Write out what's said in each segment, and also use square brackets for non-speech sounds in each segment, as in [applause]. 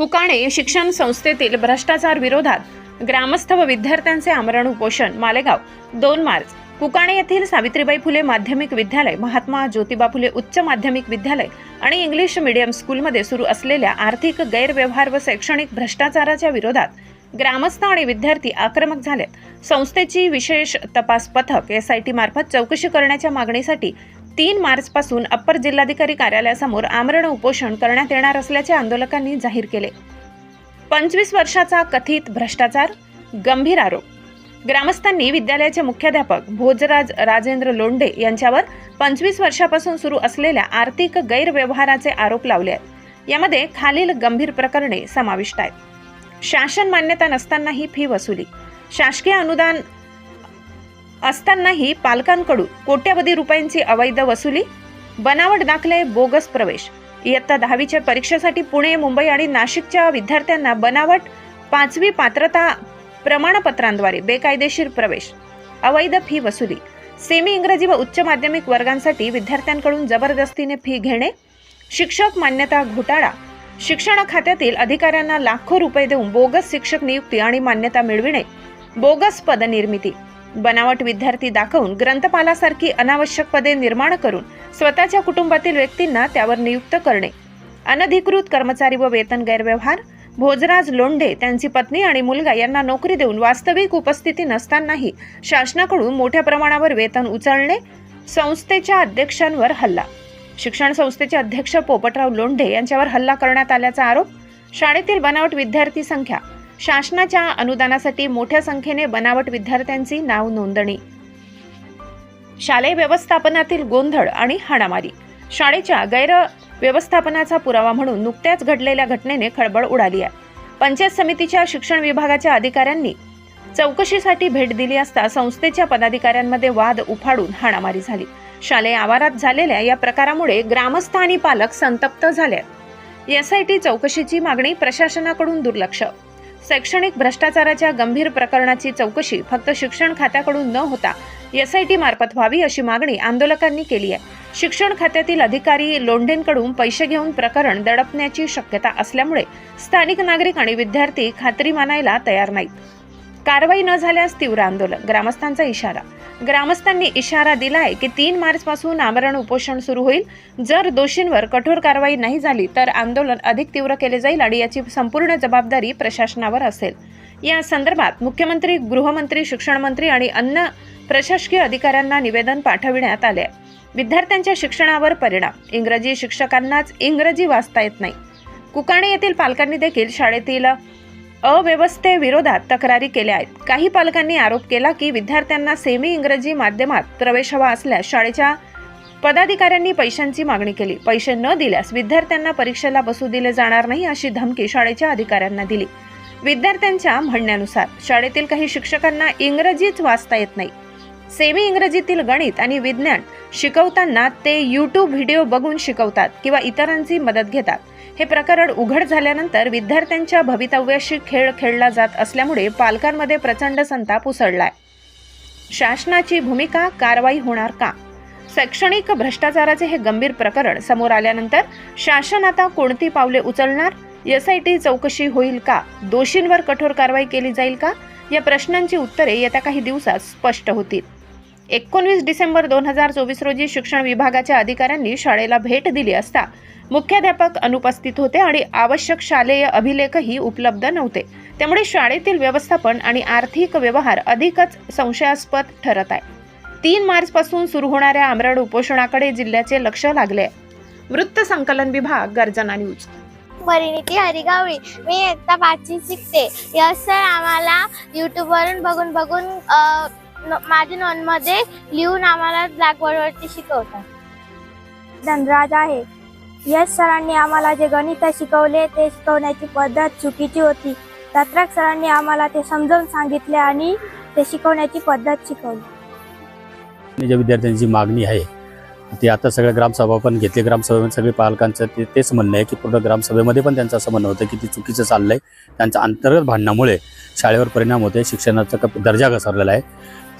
कुकाणे शिक्षण संस्थेतील भ्रष्टाचार विरोधात ग्रामस्थ व विद्यार्थ्यांचे आमरण उपोषण मालेगाव दोन मार्च. कुकाणे येथील सावित्रीबाई फुले माध्यमिक विद्यालय महात्मा ज्योतिबा फुले उच्च माध्यमिक विद्यालय आणि इंग्लिश मीडियम स्कूलमध्ये सुरू असलेल्या आर्थिक गैरव्यवहार व शैक्षणिक भ्रष्टाचाराच्या विरोधात ग्रामस्थ आणि विद्यार्थी आक्रमक झालेत. संस्थेची विशेष तपास पथक एसआयटी मार्फत चौकशी करण्याच्या मागणीसाठी तीन मार्चपासून अप्पर जिल्हाधिकारी कार्यालयासमोर आमरण उपोषण करण्यात येणार असल्याचे आंदोलकांनी जाहीर केले. पंचवीस वर्षाचा कथित भ्रष्टाचार गंभीर आरोप. ग्रामस्थांनी विद्यालयाचे मुख्याध्यापक भोजराज राजेंद्र लोंढे यांच्यावर पंचवीस वर्षापासून सुरू असलेल्या आर्थिक गैरव्यवहाराचे आरोप लावले आहेत. यामध्ये खालील गंभीर प्रकरणे समाविष्ट आहेत. शासन मान्यता नसतानाही फी वसुली. शासकीय अनुदान असतानाही पालकांकडून कोट्यवधी रुपयांची अवैध वसुली बनावट दाखले बोगस प्रवेश. इयत्ता दहावीच्या परीक्षेसाठी पुणे मुंबई आणि नाशिकच्या विद्यार्थ्यांना बनावट पाचवी पात्रता प्रमाणपत्रांद्वारे बेकायदेशीर प्रवेश. अवैध फी वसुली. सेमी इंग्रजी व उच्च माध्यमिक वर्गांसाठी विद्यार्थ्यांकडून जबरदस्तीने फी घेणे शिक्षक मान्यता घोटाळा. शिक्षण खात्यातील अधिकाऱ्यांना लाखो रुपये देऊन बोगस शिक्षक नियुक्ती आणि मान्यता मिळविणे बोगस पदनिर्मिती. बनावट विद्यार्थी दाखवून ग्रंथपालासारखी अनावश्यक पदे निर्माण करून स्वतःच्या कुटुंबातील व्यक्तींना त्यावर नियुक्त करणे. अनधिकृत कर्मचारी व वेतन गैरव्यवहार भोजराज लोंढे त्यांची पत्नी आणि मुलगा यांना नोकरी देऊन वास्तविक उपस्थिती नसतानाही शासनाकडून मोठ्या प्रमाणावर वेतन उचलणे संस्थेच्या अध्यक्षांवर हल्ला. शिक्षण संस्थेचे अध्यक्ष पोपटराव लोंढे यांच्यावर हल्ला करण्यात आल्याचा आरोप शाळेतील बनावट विद्यार्थी संख्या शासनाच्या अनुदानासाठी मोठ्या संख्येने बनावट विद्यार्थ्यांची नाव नोंदणी. शालेय व्यवस्थापनातील गोंधळ आणि हाणामारी. शाळेच्या गैर व्यवस्थापनाचा पुरावा म्हणून नुकत्याच घडलेल्या घटनेने खळबळ उडाली आहे. पंचायत समितीच्या शिक्षण विभागाच्या अधिकाऱ्यांनी चौकशीसाठी भेट दिली असता संस्थेच्या पदाधिकाऱ्यांमध्ये वाद उफाडून हाणामारी झाली. शालेय आवारात झालेल्या या प्रकारामुळे ग्रामस्थ आणि पालक संतप्त झाले. एसआयटी चौकशीची मागणी प्रशासनाकडून दुर्लक्ष. शैक्षणिक भ्रष्टाचाराच्या गंभीर प्रकरणाची चौकशी फक्त शिक्षण खात्याकडून न होता एस आय टी मार्फत व्हावी अशी मागणी आंदोलकांनी केली आहे. शिक्षण खात्यातील अधिकारी लोंढेंकडून पैसे घेऊन प्रकरण दडपण्याची शक्यता असल्यामुळे स्थानिक नागरिक आणि विद्यार्थी खात्री मानायला तयार नाहीत. कारवाई न झाल्यास तीव्र आंदोलन ग्रामस्थांचा इशारा. ग्रामस्थांनी इशारा दिलाय की तीन मार्च पासून आमरण उपोषण सुरू होईल. जर दोषींवर कठोर कारवाई नाही झाली तर आंदोलन अधिक तीव्र केले जाईल आणि याची संपूर्ण जबाबदारी प्रशासनावर असेल. या संदर्भात मुख्यमंत्री गृहमंत्री शिक्षण मंत्री आणि अन्य प्रशासकीय अधिकाऱ्यांना निवेदन पाठविण्यात आले आहे. विद्यार्थ्यांच्या शिक्षणावर परिणाम. इंग्रजी शिक्षकांनाच इंग्रजी वाचता येत नाही. कुकाणे येथील पालकांनी देखील शाळेतील अव्यवस्थेविरोधात तक्रारी केल्या आहेत. काही पालकांनी आरोप केला की विद्यार्थ्यांना सेमी इंग्रजी माध्यमात प्रवेश हवा असल्यास शाळेच्या पदाधिकाऱ्यांनी पैशांची मागणी केली. पैसे न दिल्यास विद्यार्थ्यांना परीक्षेला बसू दिले जाणार नाही अशी धमकी शाळेच्या अधिकाऱ्यांना दिली. विद्यार्थ्यांच्या म्हणण्यानुसार शाळेतील काही शिक्षकांना इंग्रजीच वाचता येत नाही. सेमी इंग्रजीतील गणित आणि विज्ञान शिकवताना ते यूट्यूब व्हिडिओ बघून शिकवतात किंवा इतरांची मदत घेतात. हे प्रकरण उघड झाल्यानंतर विद्यार्थ्यांच्या भवितव्याशी खेळ खेळला जात असल्यामुळे पालकांमध्ये प्रचंड संताप उसळलाय. शासनाची भूमिका कारवाई होणार का? शैक्षणिक भ्रष्टाचाराचे हे गंभीर प्रकरण समोर आल्यानंतर शासन आता कोणती पावले उचलणार? एसआयटी चौकशी होईल का? दोषींवर कठोर कारवाई केली जाईल का? या प्रश्नांची उत्तरे येत्या काही दिवसात स्पष्ट होतील. एकोणवीस डिसेंबर दोन हजार चोवीस रोजी शिक्षण विभागाच्या अधिकाऱ्यांनी शाळेला भेट दिली असता मुख्याध्यापक अनुपस्थित होते आणि आवश्यक शालेय अभिलेखही उपलब्ध नव्हते. त्यामुळे शाळेतील व्यवस्थापन आणि आर्थिक व्यवहार अधिकच संशयास्पद ठरत आहे. तीन मार्चपासून सुरू होणाऱ्या आमरण उपोषणाकडे जिल्ह्याचे लक्ष लागले आहे. वृत्त संकलन विभाग गर्जना न्यूज. परिणिती हरिगावळी मी एकदा पाचवी शिकते. यस सर आम्हाला यूट्यूबवरून बघून बघून माझ्या नोंदमध्ये लिहून आम्हाला ब्लॅकबोर्डवरती शिकवतात. धनराज आहे. यश सरांनी आम्हाला जे गणित शिकवले ते शिकवण्याची पद्धत चुकीची होती. दत्राक सरांनी आम्हाला ते समजावून सांगितले आणि ते शिकवण्याची पद्धत शिकवली. ज्या विद्यार्थ्यांची मागणी आहे ती आता सगळ्या ग्रामसभा पण घेतली. ग्रामसभेमध्ये सगळे पालकांचं ते तेच म्हणणं आहे की पूर्ण ग्रामसभेमध्ये पण त्यांचं असं म्हणणं होतं की ती चुकीचं चाललंय. त्यांच्या अंतर्गत भांडणामुळे शाळेवर परिणाम होते शिक्षणाचा दर्जा घसरलेला आहे.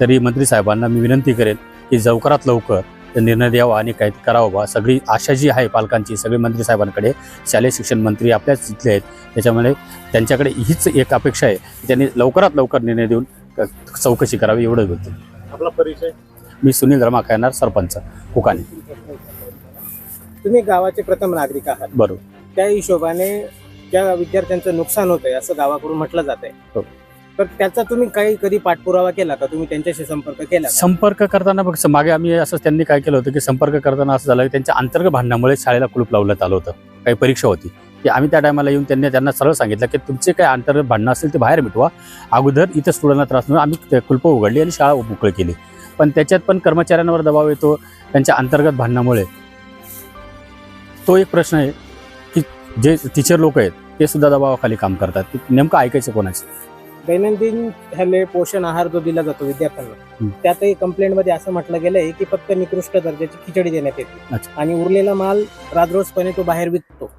तरी मंत्री साहेबांना मी विनंती करेन की लवकरात लवकर निर्णय द्यावा आणि काही करावं. बा सगळी आशा जी आहे पालकांची सगळी मंत्री साहेबांकडे शालेय शिक्षण मंत्री आपल्याच इथले आहेत. त्याच्यामुळे त्यांच्याकडे हीच एक अपेक्षा आहे की त्यांनी लवकरात लवकर निर्णय देऊन चौकशी करावी एवढंच होतं आपला परिचय? मी सुनील रमा खैनार सरपंच कुकाने. तुम्ही गावाचे प्रथम नागरिक आहात. बरोबर. त्या हिशोबाने त्या विद्यार्थ्यांचं नुकसान होतंय असं गावाकडून म्हटलं जात हो. आहे तर त्याचा तुम्ही काही कधी पाठपुरावा केला का? तुम्ही त्यांच्याशी संपर्क केला का? संपर्क करताना बघ मागे आम्ही असं त्यांनी काय केलं होतं की संपर्क करताना असं झालं की त्यांच्या अंतर्गत भांडणामुळे शाळेला कुलूप लावण्यात आलं होतं. काही परीक्षा होती. की आम्ही त्या टायमाला येऊन त्यांनी त्यांना सरळ सांगितलं की तुमचे काय अंतर्गत भांडणं असेल ते बाहेर मिटवा. अगोदर इथं स्टुडंटला त्रास म्हणून आम्ही ते कुलपं उघडली आणि शाळा मोकळी केली. पण त्याच्यात पण कर्मचाऱ्यांवर दबाव येतो त्यांच्या अंतर्गत भांडणामुळे. तो एक प्रश्न आहे की जे टीचर लोक आहेत ते सुद्धा दबावाखाली काम करतात. की नेमकं ऐकायचं कोणाचं? दैनंदिन ह्याले पोषण आहार जो दिला जातो विद्यार्थ्यांना हं. त्यातही कंप्लेंटमध्ये असं म्हटलं गेलंय की फक्त निकृष्ट दर्जाची खिचडी देण्यात येते. आणि उरलेला माल राजरोजपणे तो बाहेर विकतो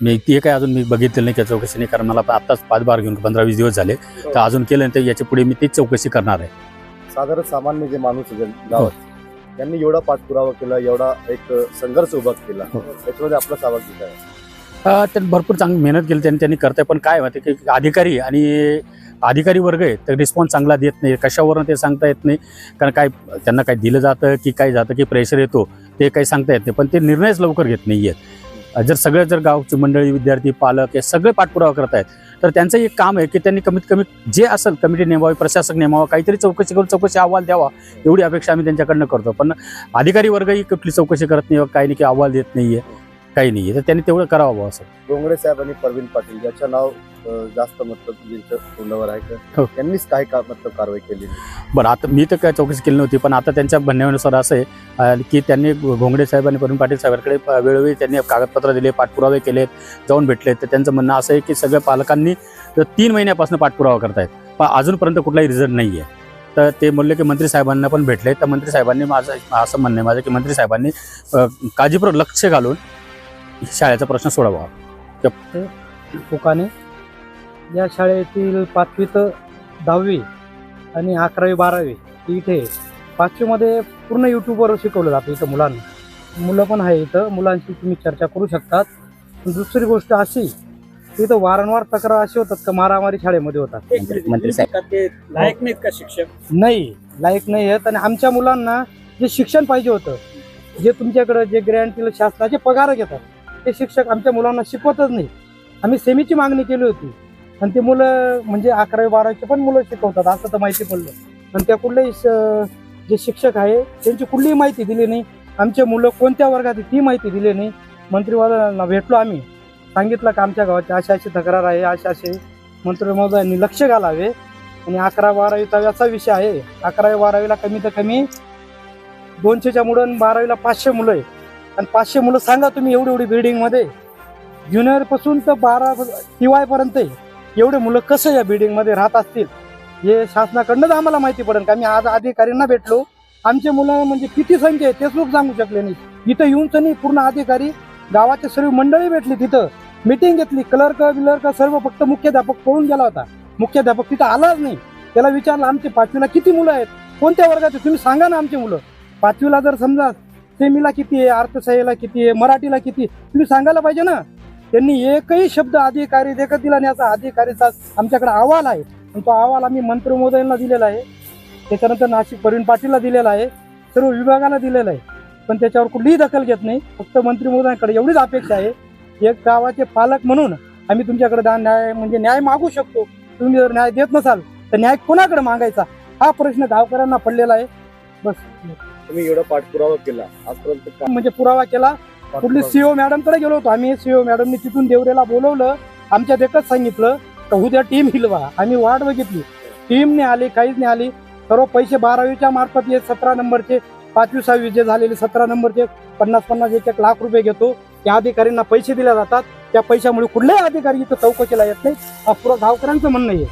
मी ते काय अजून मी बघितलेलं नाही त्या चौकशी नाही कारण मला आत्ताच पाच बार घेऊन पंधरा वीस दिवस झाले तर अजून केलं नाही तर याच्यापुढे मी तीच चौकशी करणार आहे साधारण सामान्य जे माणूस आहे हो. गावात त्यांनी एवढा पाठपुरावा केला एवढा एक संघर्ष उभा केला हो. त्याच्यामध्ये आपला सहभाग किती आहे त्यांनी भरपूर चांगली मेहनत केली त्यांनी त्यांनी करताय पण काय माहिती की अधिकारी आणि अधिकारी वर्ग आहे तर रिस्पॉन्स चांगला देत नाही. कशावरून ते सांगता येत नाही? कारण काय त्यांना काय दिलं जातं की काय जातं की प्रेशर येतो ते काही सांगता येत नाही. पण ते निर्णयच लवकर घेत नाही आहेत जर सगळे जर गावची मंडळी विद्यार्थी पालक हे सगळे पाठपुरावा करत आहेत तर त्यांचं एक काम आहे की त्यांनी कमीत कमी जे असेल कमिटी नेमावी प्रशासक नेमावा काहीतरी चौकशी करून चौकशी अहवाल द्यावा एवढी अपेक्षा आम्ही त्यांच्याकडनं करतो. पण अधिकारी वर्गही कुठली चौकशी करत नाही काही नाही की अहवाल देत नाही आहे काही नाहीये. तर त्यांनी तेवढं करावं बुवा असं. डोंगरे साहेब आणि परवीन पाटील याचं नाव अं, जास्त मतलब ज्यांच्या तोंडावर आहे हो. त्यांनीच काय का मतलब कारवाई केली बरं आता मी तर काय चौकशी केली नव्हती पण आता त्यांच्या म्हणण्यानुसार असं आहे अं, की त्यांनी घोंगडे साहेब आणि परवीन पाटील साहेबांकडे अं, वेळोवेळी त्यांनी कागदपत्र दिले पाठपुरावे केलेत जाऊन भेटले तर त्यांचं म्हणणं असं आहे की सगळ्या पालकांनी तर तीन महिन्यापासून पाठपुरावा करतायत. पण अजूनपर्यंत कुठलाही रिझल्ट नाही आहे तर ते म्हणले की मंत्री साहेबांना पण भेटले तर मंत्री साहेबांनी माझं असं म्हणणं आहे माझं की मंत्री साहेबांनी अं, काळजीपूर्वक लक्ष घालून शाळेचा प्रश्न सोडावा कोकाने या शाळेतील पाचवी तर दहावी आणि अकरावी बारावी इथे पाचवीमध्ये पूर्ण यूट्यूबवर शिकवलं जातं इथं मुलांना. मुलं पण आहे इथं. मुलांशी तुम्ही चर्चा करू शकतात. पण दुसरी गोष्ट अशी की इथं वारंवार तक्रार अशी होतात का मारामारी शाळेमध्ये होतात? मंत्री साहेब. लायक नाहीत का शिक्षक? नाही लायक नाही आहेत. आणि आमच्या मुलांना जे शिक्षण पाहिजे होतं जे तुमच्याकडं जे ग्रँटीला शासनाचे पगार घेतात ते शिक्षक आमच्या मुलांना शिकवतच नाही. आम्ही सेमीची मागणी केली होती. आणि ते मुलं म्हणजे अकरावी बारावीचे पण मुलं शिकवतात असं तर माहिती पडलं. पण त्या कुठल्याही श- जे शिक्षक आहे त्यांची कुठलीही माहिती दिली नाही. आमचे मुलं कोणत्या वर्गात ती माहिती दिली नाही. मंत्रिमहोदयांना भेटलो आम्ही. सांगितलं का आमच्या गावाची अशी अशी तक्रार आहे असे असे मंत्री महोदयांनी लक्ष घालावे. आणि अकरा बारावीचा याचा विषय आहे अकरावी बारावीला कमी तर कमी दोनशेच्या मुलं बारावीला पाचशे मुलं आहे आणि पाचशे मुलं सांगा तुम्ही एवढी एवढी बिल्डिंगमध्ये ज्युनियरपासून तर बारा टी वायपर्यंत आहे. एवढे मुलं कसं या बिल्डिंगमध्ये राहत असतील? हे शासनाकडनंच आम्हाला माहिती पडेल. का आम्ही आज अधिकाऱ्यांना भेटलो. आमचे मुलं म्हणजे किती संख्या आहे तेच लोक सांगू शकले नाही. इथं येऊन नाही पूर्ण अधिकारी. गावाचे सर्व मंडळी भेटली तिथं. मिटिंग घेतली. क्लर्क बिलर्क सर्व फक्त मुख्याध्यापक पळून गेला होता. मुख्याध्यापक तिथं आलाच नाही. त्याला विचारलं आमचे पाचवीला किती मुलं आहेत? कोणत्या वर्गाचे? तुम्ही सांगा ना आमची मुलं. पाचवीला जर समजा सेमीला किती आहे अर्थसहाय्याला किती आहे मराठीला किती आहे, तुम्ही सांगायला पाहिजे ना. त्यांनी एकही शब्द अधिकारी देखत दिला नाही असा अधिकारीचा आमच्याकडे अहवाल आहे. आणि तो अहवाल आम्ही मंत्री महोदयांना दिलेला आहे. त्याच्यानंतर नाशिक प्रवीण पाटीलला दिलेला आहे. सर्व विभागाला दिलेला आहे. पण त्याच्यावर कुठलीही दखल घेत नाही. फक्त मंत्री महोदयांकडे एवढीच अपेक्षा आहे. एक गावाचे पालक म्हणून आम्ही तुमच्याकडे दा- न्याय म्हणजे न्याय मागू शकतो. तुम्ही जर न्याय देत नसाल तर न्याय कोणाकडे मागायचा? हा प्रश्न गावकऱ्यांना पडलेला आहे. बस. तुम्ही एवढा पाठपुरावा केला. आजपर्यंत म्हणजे पुरावा केला. कुठली पाठपुरावा- सीओ मॅडमकडे गेलो होतो आम्ही. सीओ मॅडमनी तिथून देवरेला बोलवलं. आमच्या देखत सांगितलं तर उद्या टीम हिलवा. आम्ही वाट बघितली. टीम नाही आली काहीच नाही आली. सर्व पैसे बारावीच्या मार्फत ये सतरा नंबरचे पाचवी सहावी जे झालेले सतरा नंबरचे पन्नास पन्नास एक एक लाख रुपये घेतो. त्या अधिकाऱ्यांना पैसे दिले जातात. त्या पैशामुळे कुठल्याही अधिकारी इथं चौकशीला येत नाही. हा पुरं गावकऱ्यांचं म्हणणं आहे.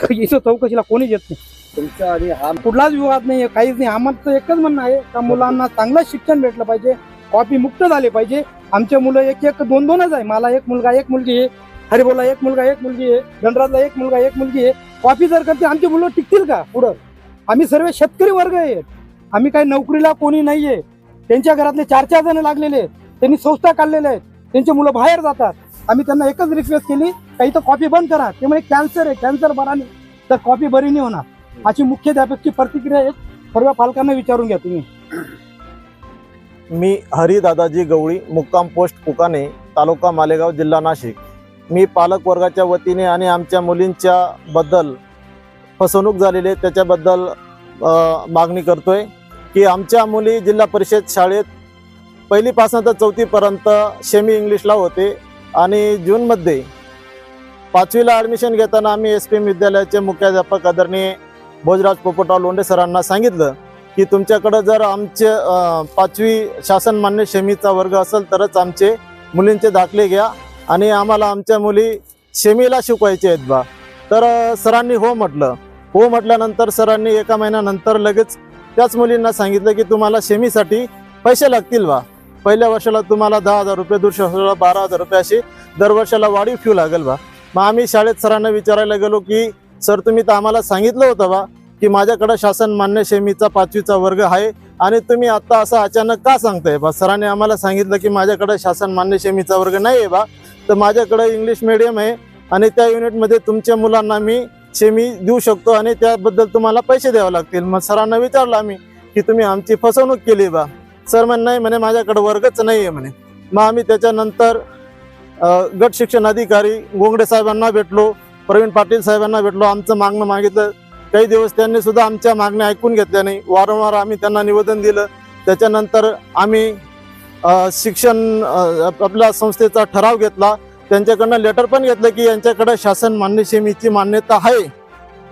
[laughs] इथं चौकशीला कोणीच येत नाही. तुमचा आणि हा कुठलाच विवाद नाही काहीच नाही. आम्हाला एकच म्हणणं आहे का मुलांना चांगलं शिक्षण भेटलं पाहिजे कॉपी मुक्त झाले पाहिजे. आमचे मुलं एक एक दोन दोनच आहे. मला एक मुलगा एक मुलगी आहे. हरिबोला एक मुलगा एक मुलगी आहे. गणराजला एक मुलगा एक मुलगी आहे. कॉपी जर करते आमची मुलं टिकतील का पुढं? आम्ही सर्व शेतकरी वर्ग आहेत आम्ही काही नोकरीला कोणी नाहीये. त्यांच्या घरातले चार चार जण लागलेले आहेत. त्यांनी संस्था काढलेल्या आहेत. त्यांची मुलं बाहेर जातात. आम्ही त्यांना एकच रिक्वेस्ट केली का इथं कॉपी बंद करा. ते म्हणजे कॅन्सर आहे कॅन्सर बरा नाही. तर कॉपी बरी नाही होणार. अशी मुख्याध्यापकची प्रतिक्रिया एक सर्व पालकांना विचारून घ्या तुम्ही. मी हरी दादाजी गवळी मुक्काम पोस्ट कुकाने तालुका मालेगाव जिल्हा नाशिक. मी पालक वर्गाच्या वतीने आणि आमच्या मुलींच्या बद्दल फसवणूक झालेली आहे त्याच्याबद्दल मागणी करतोय की आमच्या मुली जिल्हा परिषद शाळेत पहिलीपासून तर चौथीपर्यंत सेमी इंग्लिशला होते. आणि जूनमध्ये पाचवीला ॲडमिशन घेताना आम्ही एस पी एम विद्यालयाचे मुख्याध्यापक आदरणीय भोजराज पोपटराव लोंढे सरांना सांगितलं की तुमच्याकडं जर आमचे पाचवी शासन मान्य शेमीचा वर्ग असेल तरच आमचे मुलींचे दाखले घ्या आणि आम्हाला आमच्या मुली शेमीला शिकवायचे आहेत बा. तर सरांनी हो म्हटलं. हो म्हटल्यानंतर सरांनी एका महिन्यानंतर लगेच त्याच मुलींना सांगितलं की तुम्हाला शेमीसाठी पैसे लागतील बा. पहिल्या वर्षाला तुम्हाला दहा हजार रुपये दुसऱ्या वर्षाला बारा हजार रुपये अशी दर वर्षाला वाढीव फ्यू लागेल बा. मग आम्ही शाळेत सरांना विचारायला गेलो की सर तुम्ही तर आम्हाला सांगितलं होतं बा की माझ्याकडं शासन मान्य शेमीचा पाचवीचा वर्ग आहे आणि तुम्ही आत्ता असं अचानक का सांगताय बा? सरांनी आम्हाला सांगितलं की माझ्याकडे शासन मान्य शेमीचा वर्ग नाही आहे बा तर माझ्याकडे इंग्लिश मिडियम आहे आणि त्या युनिटमध्ये तुमच्या मुलांना मी शेमी देऊ शकतो आणि त्याबद्दल तुम्हाला पैसे द्यावे लागतील. मग सरांना विचारलं आम्ही की तुम्ही आमची फसवणूक केली बा सर म्हण नाही म्हणे माझ्याकडे वर्गच नाही आहे म्हणे. मग आम्ही त्याच्यानंतर गट शिक्षण अधिकारी गोंगडे साहेबांना भेटलो प्रवीण पाटील साहेबांना भेटलो आमचं मागणं मागितलं. काही दिवस त्यांनी सुद्धा आमच्या मागण्या ऐकून घेतल्या नाही. वारंवार आम्ही त्यांना निवेदन दिलं. त्याच्यानंतर आम्ही शिक्षण आपल्या संस्थेचा ठराव घेतला. त्यांच्याकडनं लेटर पण घेतलं की यांच्याकडं शासन मान्य शेमीची मान्यता आहे.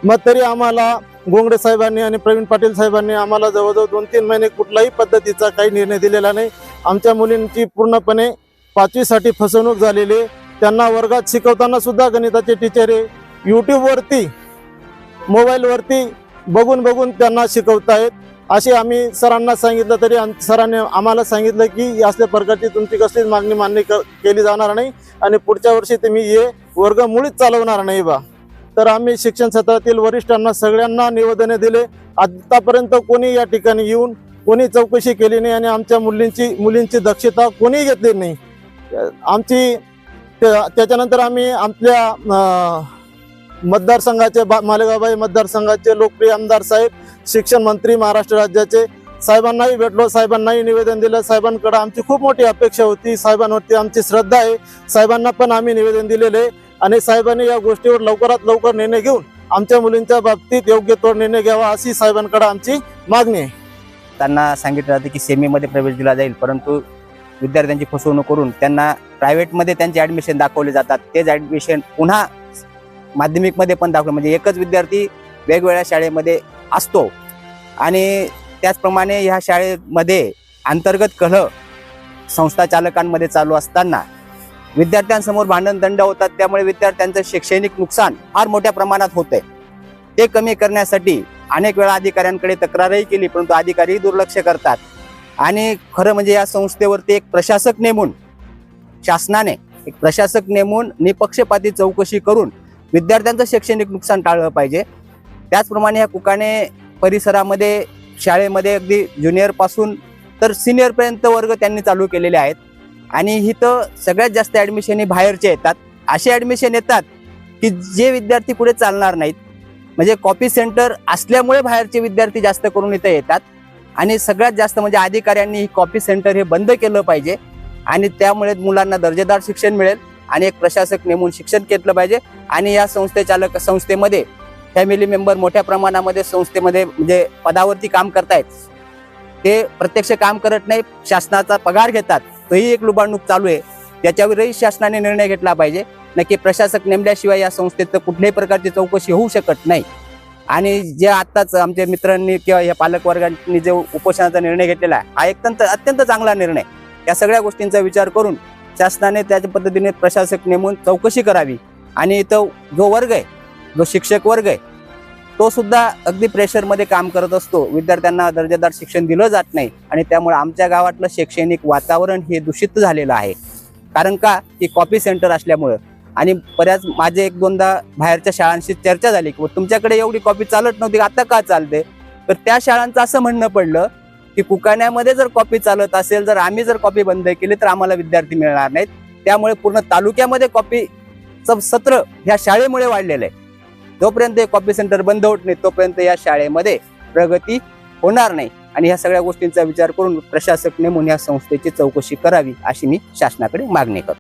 मग तरी आम्हाला गोंगडे साहेबांनी आणि प्रवीण पाटील साहेबांनी आम्हाला जवळजवळ दोन तीन महिने कुठल्याही पद्धतीचा काही निर्णय दिलेला नाही. आमच्या मुलींची पूर्णपणे पाचवीसाठी फसवणूक झालेली आहे. त्यांना वर्गात शिकवताना सुद्धा गणिताचे टीचर आहे. यूट्यूबवरती मोबाईलवरती बघून बघून त्यांना शिकवतायत. असे आम्ही सरांना सांगितलं तरी सरांनी आम्हाला सांगितलं की असल्या प्रकारची तुमची कसलीच मागणी मान्य क- केली जाणार नाही. आणि पुढच्या वर्षी तुम्ही हे वर्ग मुळीच चालवणार नाही बा. तर आम्ही शिक्षण क्षेत्रातील वरिष्ठांना सगळ्यांना निवेदने दिले. आतापर्यंत कोणी या ठिकाणी येऊन कोणी चौकशी केली नाही आणि आमच्या मुलींची मुलींची दक्षता कोणीही घेतली नाही. आमची त्या- त्याच्यानंतर आम्ही आपल्या मतदारसंघाचे बा- मालेगावबाई मतदारसंघाचे लोकप्रिय आमदार साहेब शिक्षण मंत्री महाराष्ट्र राज्याचे साहेबांनाही भेटलो साहेबांनाही निवेदन दिलं. साहेबांकडे आमची खूप मोठी अपेक्षा होती. साहेबांवरती आमची श्रद्धा आहे. साहेबांना पण आम्ही निवेदन दिलेले आहे. आणि साहेबांनी या गोष्टीवर लवकरात लवकर निर्णय घेऊन आमच्या मुलींच्या बाबतीत योग्य तो निर्णय घ्यावा अशी साहेबांकडे आमची मागणी आहे. त्यांना सांगितलं जातं की सेमीमध्ये प्रवेश दिला जाईल परंतु विद्यार्थ्यांची फसवणूक करून त्यांना प्रायव्हेटमध्ये त्यांचे ॲडमिशन दाखवले जातात. तेच ॲडमिशन पुन्हा माध्यमिकमध्ये पण दाखवले. म्हणजे एकच विद्यार्थी वेगवेगळ्या शाळेमध्ये असतो. आणि त्याचप्रमाणे ह्या शाळेमध्ये अंतर्गत कलह संस्था चालकांमध्ये चालू असताना विद्यार्थ्यांसमोर भांडणदंड होतात त्यामुळे विद्यार्थ्यांचं शैक्षणिक नुकसान फार मोठ्या प्रमाणात होतंय. ते कमी करण्यासाठी अनेक वेळा अधिकाऱ्यांकडे तक्रारही केली परंतु अधिकारीही दुर्लक्ष करतात. आणि खरं म्हणजे या संस्थेवरती एक प्रशासक नेमून शासनाने एक प्रशासक नेमून निपक्षपाती चौकशी करून विद्यार्थ्यांचं शैक्षणिक नुकसान टाळलं पाहिजे. त्याचप्रमाणे या कुकाने परिसरामध्ये शाळेमध्ये अगदी ज्युनियरपासून तर सिनियरपर्यंत वर्ग त्यांनी चालू केलेले आहेत. आणि इथं सगळ्यात जास्त ॲडमिशन हे बाहेरचे येतात. असे ॲडमिशन येतात की जे विद्यार्थी पुढे चालणार नाहीत. म्हणजे कॉपी सेंटर असल्यामुळे बाहेरचे विद्यार्थी जास्त करून इथं येतात. आणि सगळ्यात जास्त म्हणजे अधिकाऱ्यांनी ही कॉपी सेंटर हे बंद केलं पाहिजे. आणि त्यामुळे मुलांना दर्जेदार शिक्षण मिळेल आणि एक प्रशासक नेमून शिक्षण घेतलं पाहिजे. आणि या संस्थेचालक संस्थेमध्ये फॅमिली मेंबर मोठ्या प्रमाणामध्ये संस्थेमध्ये म्हणजे पदावरती काम करतायत. ते प्रत्यक्ष काम करत नाही शासनाचा पगार घेतात. तोही एक लुबाडणूक चालू आहे. त्याच्यावरही शासनाने निर्णय घेतला पाहिजे. नक्की प्रशासक नेमल्याशिवाय या संस्थेत कुठल्याही प्रकारची चौकशी होऊ शकत नाही. आणि जे आत्ताच आमच्या मित्रांनी किंवा या पालकवर्गांनी जे उपोषणाचा निर्णय घेतलेला आहे हा एक तंत अत्यंत चांगला निर्णय या सगळ्या गोष्टींचा विचार करून शासनाने त्याच्या पद्धतीने प्रशासक नेमून चौकशी करावी. आणि इथं जो वर्ग आहे जो शिक्षक वर्ग आहे तो सुद्धा अगदी प्रेशरमध्ये काम करत असतो. विद्यार्थ्यांना दर्जेदार शिक्षण दिलं जात नाही आणि त्यामुळे आमच्या गावातलं शैक्षणिक वातावरण हे दूषित झालेलं आहे. कारण का? की कॉपी सेंटर असल्यामुळं. आणि बऱ्याच माझे एक दोनदा बाहेरच्या शाळांशी चर्चा झाली की तुमच्याकडे एवढी कॉपी चालत नव्हती आता का चालते? तर त्या शाळांचं असं म्हणणं पडलं की कुकाण्यामध्ये जर कॉपी चालत असेल जर आम्ही जर कॉपी बंद केली तर आम्हाला विद्यार्थी मिळणार नाहीत. त्यामुळे पूर्ण तालुक्यामध्ये कॉपीचं सत्र ह्या शाळेमुळे वाढलेलं आहे. जोपर्यंत हे कॉपी सेंटर बंद होत नाही तोपर्यंत या शाळेमध्ये प्रगती होणार नाही. आणि ह्या सगळ्या गोष्टींचा विचार करून प्रशासक नेमून या संस्थेची चौकशी करावी अशी मी शासनाकडे मागणी करतो.